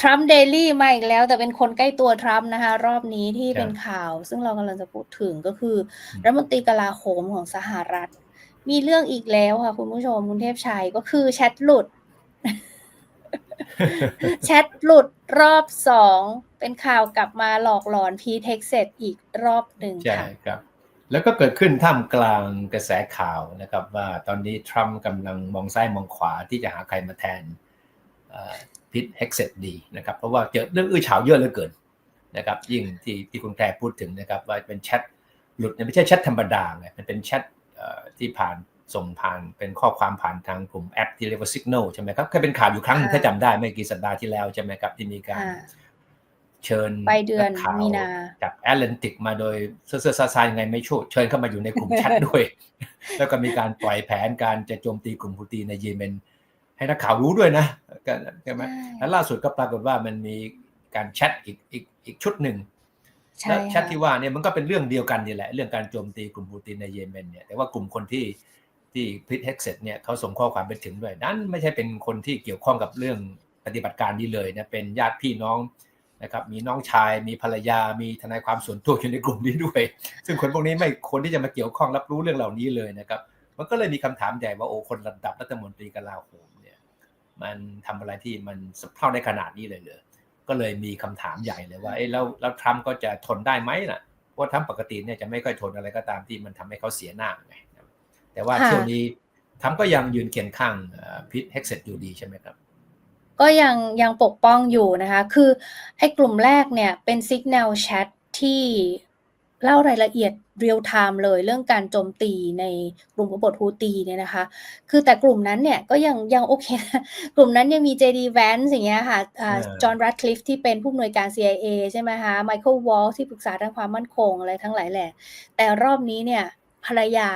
ทรัมป์เดลี่มาอีกแล้ว แต่เป็นคนใกล้ตัวทรัมป์นะคะ รอบนี้ที่ครับเป็นข่าว ซึ่งเรากำลังจะพูดถึงก็คืออมรัฐมนตรีกลาโหมของสหรัฐ มีเรื่องอีกแล้วค่ะ คุณผู้ชมคุณเทพชัยก็คือแชทหลุดแชทหลุดรอบสองเป็นข่าวกลับมาหลอกหลอนพีเท็กเซตอีกรอบหนึ่งใช่ค่ะครับ แล้วก็เกิดขึ้นท่ามกลางกระแสข่าวนะครับ ว่าตอนนี้ทรัมป์กำลังมองซ้ายมองขวาที่จะหาใครมาแทน พิทเฮกเซตดีนะครับเพราะว่าเจอเรื่องอื้อฉาวเยอะเหลือเกินนะครับยิ่งที่ที่คุณแพรพูดถึงนะครับว่าเป็นแชทหลุดเนี่ยไม่ใช่แชทธรรมดาไงมันเป็นแชทเอ่อที่ผ่านส่งผ่านเป็นข้อความผ่านทางกลุ่มแอปที่เรียกว่า Signal ใช่ไหมครับเคยเป็นข่าวอยู่ครั้งหนึงค่ะถ้าจำได้ไม่กี่สัปดาห์ที่แล้วใช่ไหมครับที่มีการอ่าเชิญไปเดือนกข่าวมีนาจากแอตแลนติกมาโดยเสื้อเสื้อซาซายังไงไม่ชูเชิญเข้ามาอยู่ในกลุ่มแชทด้วย แล้วก็มีการปล่อยแผนการจะโจมตีกลุ่มฮูตีในเยเมน ให้นักข่าวรู้ด้วยนะใช่ไหมแล้วล่าสุดก็ปรากฏว่ามันมีการแชทอีกอีกอีกชุดหนึ่งแล้วแชทที่ว่าเนี่ยมันก็เป็นเรื่องเดียวกันนี่แหละ เรื่องการโจมตีกลุ่มฮูตีในเยเมนเนี่ยแต่ว่ากลุ่มคนที่ที่พิทเฮกเซตเนี่ยเขาส่งข้อความไปถึงด้วย นั้นไม่ใช่เป็นคนที่เกี่ยวข้องกับเรื่องปฏิบัติการนี้เลยนะเป็นญาติพี่น้องนะครับมีน้องชายมีภรรยา มีทนายความส่วนตัวอยู่ในกลุ่มนี้ด้วย ซึ่งคนพวกนี้ไม่ควรที่จะมาเกี่ยวข้องรับรู้เรื่องเหล่านี้เลยนะครับ มันก็เลยมีคำถามใหญ่ว่าโอ้คนระดับรัฐมนตรีกลาโหม มันทำอะไรที่มันสะเพร่าในขนาดนี้เลยเหรอก็เลยมีคำถามใหญ่เลยว่าเอ๊ะแล้วแล้วทรัมป์ก็จะทนได้ไหมล่ะเพราะว่าทรัมป์ปกติเนี่ยจะไม่ค่อยทนอะไรก็ตามที่มันทำให้เขาเสียหน้าไงแต่ว่าค่ะเที่ยวนี้ทรัมป์ก็ยังยืนเคียงข้างพิทเฮกเซตอยู่ดีใช่ไหมครับก็ยังยังปกป้องอยู่นะคะ คือไอ้กลุ่มแรกเนี่ยเป็น Signal Chat ที่ เล่ารายละเอียดเรียลไทม์เลยเรื่องการโจมตีในกลุ่มกบฏฮูตีเนี่ยนะคะ คือแต่กลุ่มนั้นเนี่ยก็ยังยังโอเคนะกลุ่มนั้นยังมี JD Vance อย่างเงี้ยค่ะอ่าเออจอห์นรัตคลิฟที่เป็นผู้อำนวยการ CIA ใช่ไหมคะไมเคิลวอลที่ปรึกษาด้านความมั่นคงอะไรทั้งหลายแหละ แต่รอบนี้เนี่ยภรรยา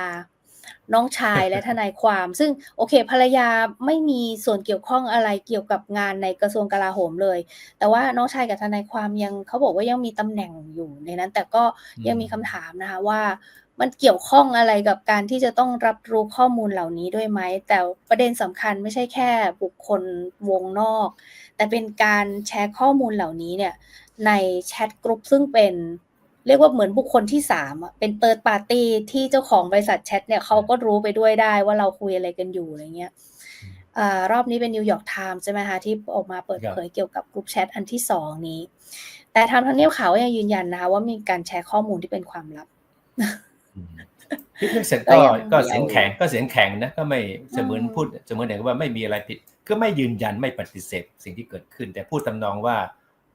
น้องชายและทนายความ ซึ่งโอเคภรรยาไม่มีส่วนเกี่ยวข้องอะไรเกี่ยวกับงานในกระทรวงกลาโหมเลย แต่ว่าน้องชายกับทนายความยังเขาบอกว่ายังมีตำแหน่งอยู่ในนั้น แต่ก็ยังมีคำถามนะคะว่ามันเกี่ยวข้องอะไรกับการที่จะต้องรับรู้ข้อมูลเหล่านี้ด้วยไหม แต่ประเด็นสำคัญไม่ใช่แค่บุคคลวงนอก แต่เป็นการแชร์ข้อมูลเหล่านี้เนี่ยในแชทกรุ๊ปซึ่งเป็น เรียกว่าเหมือนบุคคลที่สามอะเป็นเติร์ดปาร์ตี้ที่เจ้าของบริษัทแชทเนี่ยเขาก็รู้ไปด้วยได้ว่าเราคุยอะไรกันอยู่อะไรเงี้ยอารอบนี้เป็นนิวยอร์กไทม์ใช่ไหมคะที่ออกมาเปิดเผยเกี่ยวกับกลุ่มแชทอันที่สองนี้ แต่ทางทางเนียบข่าวก็ยังยืนยันนะคะว่ามีการแชร์ข้อมูลที่เป็นความลับพิทเฮกเซตก็ก็ยังก็เสียงแข็งก็เสียงแข็งนะก็ไม่เสมือนอืมพูดเสมือนอย่างว่าไม่มีอะไรผิด ก็ไม่ยืนยันไม่ปฏิเสธสิ่งที่เกิดขึ้น แต่พูดทำนองว่า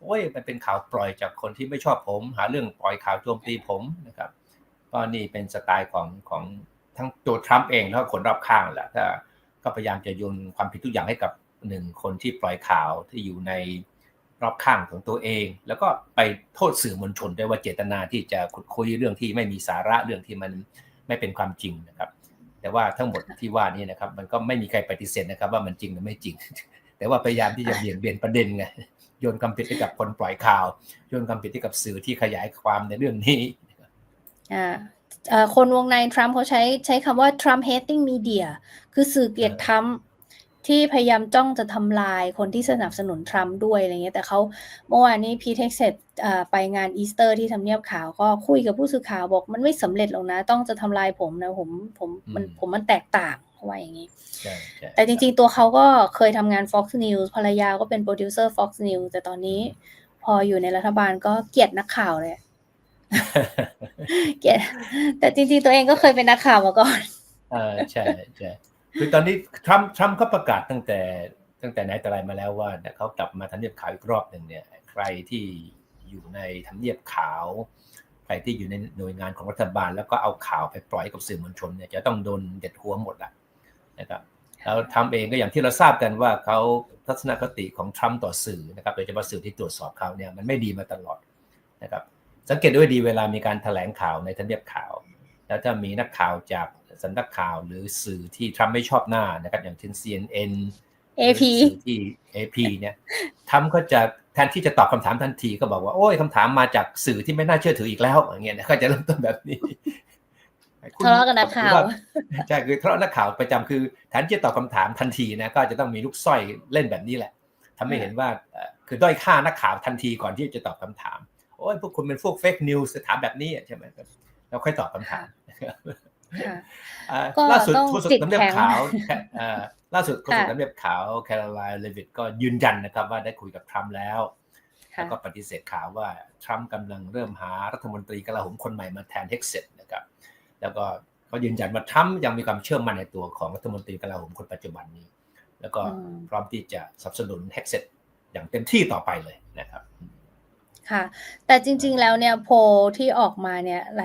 โอ้ยมันเป็นข่าวปล่อยจากคนที่ไม่ชอบผม หาเรื่องปล่อยข่าวโจมตีผมนะครับก็นี่เป็นสไตล์ของของทั้งตัวทรัมป์เองแล้วคนรอบข้างแหละถ้าก็พยายามจะโยนความผิดทุกอย่างให้กับหนึ่งคนที่ปล่อยข่าวที่อยู่ในรอบข้างของตัวเอง แล้วก็ไปโทษสื่อมวลชนด้วยว่าเจตนาที่จะขุดคุยเรื่องที่ไม่มีสาระเรื่องที่มันไม่เป็นความจริงนะครับ แต่ว่าทั้งหมดที่ว่านี่นะครับ มันก็ไม่มีใครปฏิเสธนะครับ ว่ามันจริงหรือไม่จริง แต่ว่าพยายามที่จะเบี่ยงเบนประเด็นไง โยนความผิดให้กับคนปล่อยข่าว โยนความผิดให้กับสื่อที่ขยายความในเรื่องนี้อ่าเอ่อคนวงในทรัมป์เขาใช้ใช้คำว่า Trump hating media คือสื่อเกลียดทรัมป์ที่พยายามจ้องจะทำลายคนที่สนับสนุนทรัมป์ด้วยอะไรเงี้ยแต่เขาเมื่อวานนี้พีเท็กเซตไปงานอีสเตอร์ที่ทำเนียบขาวก็คุยกับผู้สื่อข่าวบอก มันไม่สำเร็จหรอกนะ ต้องจะทำลายผมนะผมผมมันอืมผมมันแตกต่าง เขาว่าอย่างนี้ใช่ใช่แต่จริงๆ ตัวเขาก็เคยทำงาน Fox News ภรรยาก็เป็นโปรดิวเซอร์ Fox News แต่ตอนนี้ พออยู่ในรัฐบาลก็เกลียดนักข่าวเลย เกลียด แต่จริงๆ ตัวเองก็เคยเป็นนักข่าวมาก่อนเออใช่ใช่คือตอนนี้ทรัมป์ทรัมป์ก็ประกาศตั้งแต่ตั้งแต่ไหนแต่ไรมาแล้วว่าเนี่ยเขากลับมาทำเนียบขาวอีกรอบหนึ่งเนี่ย ใครที่อยู่ในทำเนียบขาว ใครที่อยู่ในหน่วยงานของรัฐบาล แล้วก็เอาข่าวไปปล่อยกับสื่อมวลชนเนี่ยจะต้องโดนเด็ดหัวหมดละ นะครับแล้วทรัมป์เองก็อย่างที่เราทราบกันว่าเขาทัศนคติของทรัมป์ต่อสื่อนะครับโดยเฉพาะสื่อที่ตรวจสอบเขาเนี่ยมันไม่ดีมาตลอดนะครับสังเกตด้วยดีเวลามีการแถลงข่าวในทำเนียบข่าว แล้วถ้ามีนักข่าวจากสำนักข่าวหรือสื่อที่ทรัมป์ไม่ชอบหน้านะครับอย่างเช่น CNN AP หรือสื่อที่ AP เนี่ยทรัมป์ก็จะแทนที่จะตอบคำถามทันทีก็บอกว่าโอ้ยคำถามมาจากสื่อที่ไม่น่าเชื่อถืออีกแล้วอย่างเงี้ยนะก็จะเริ่มต้นแบบนี้คุณ ทะเลาะกับนักข่าวใช่คือทะเลาะนักข่าวประจำคือแทนที่จะตอบคำถามทันทีนะก็จะต้องมีลูกสร้อยเล่นแบบนี้แหละทำให้เห็นว่าเอ่อคือด้อยค่านักข่าวทันทีก่อนที่จะตอบคำถามโอ้ยพวกคุณเป็นพวกเฟกนิวส์ถามแบบนี้อะใช่ไหมแล้วค่อยตอบคำถามค่ะอ่าก็ล่าสุดต้องโฆษกจิตทำเนียบแข็งขาวเอ่อล่าสุดโฆษกค่ะทำเนียบขาวแคโรไลน์เลวิตก็ยืนยันนะครับ ว่าได้คุยกับทรัมป์แล้วค่ะแล้วก็ปฏิเสธข่าวว่าทรัมป์กำลังเริ่มหารัฐมนตรีกลาโหมคนใหม่มาแทนเฮกเซตนะครับ แล้วก็เขายืนยันว่าทรัมป์ยังมีความเชื่อมั่นในตัวของรัฐมนตรีกลาโหมคนปัจจุบันนี้ แล้วก็อืมพร้อมที่จะสนับสนุนเฮกเซตอย่างเต็มที่ต่อไปเลยนะครับค่ะแต่จริง ๆ แล้วเนี่ยโพลที่ออกมาเนี่ยอะไร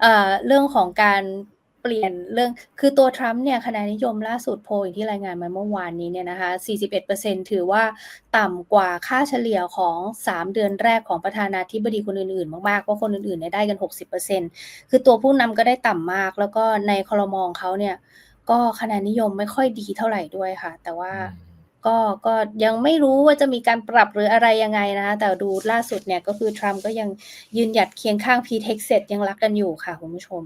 เอ่อเรื่องของการ เปลี่ยนเรื่องคือตัวทรัมป์เนี่ยคะแนนนิยมล่าสุดโพลอย่างที่รายงานมาเมื่อวานนี้เนี่ยนะคะ 41%ถือว่าต่ำกว่าค่าเฉลี่ยของ 3 เดือนแรกของประธานาธิบดีคนอื่นๆ มากๆ เพราะคนอื่นๆเนี่ยได้กัน 60%คือตัวผู้นำก็ได้ต่ำมาก แล้วก็ในคลมองเขาเนี่ยก็คะแนนนิยมไม่ค่อยดีเท่าไหร่ด้วยค่ะ แต่ว่าก็ก็ยังไม่รู้ว่าจะมีการปรับหรืออะไรยังไงนะคะแต่ดูล่าสุดเนี่ยก็คือทรัมป์ก็ยังยืนหยัดเคียงข้างพีเท็กเซตยังรักกันอยู่ค่ะคุณผู้ชม